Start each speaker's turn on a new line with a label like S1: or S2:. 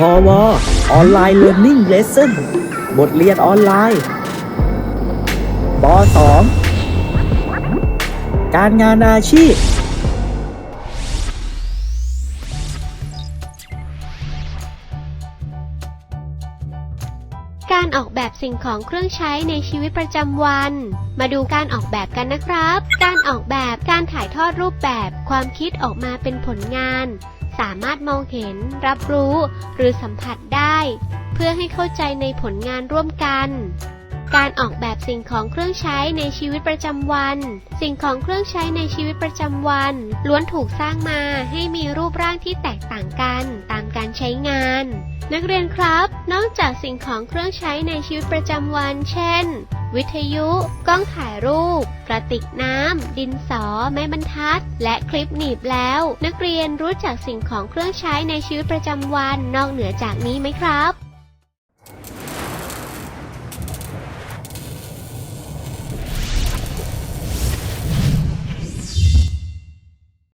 S1: พอวออนไลน์เรียน i ิ g เลสเซ่นบทเรียนออนไลน์ป .2 การงานอาชีพ
S2: การออกแบบสิ่งของเครื่องใช้ในชีวิตประจำวัน มาดูการออกแบบกันนะครับ การออกแบบการถ่ายทอดรูปแบบความคิดออกมาเป็นผลงาน สามารถมองเห็น รับรู้ หรือสัมผัสได้ เพื่อให้เข้าใจในผลงานร่วมกัน การออกแบบสิ่งของเครื่องใช้ในชีวิตประจำวัน สิ่งของเครื่องใช้ในชีวิตประจำวัน ล้วนถูกสร้างมาให้มีรูปร่างที่แตกต่างกันตามการใช้งาน นักเรียนครับ นอกจากสิ่งของเครื่องใช้ในชีวิตประจำวัน เช่น วิทยุ กล้องถ่ายรูป กระติกน้ำ ดินสอ ไม้บรรทัด และคลิปหนีบแล้ว นักเรียนรู้จักสิ่งของเครื่องใช้ในชีวิตประจำวันนอกเหนือจากนี้ไหมครับ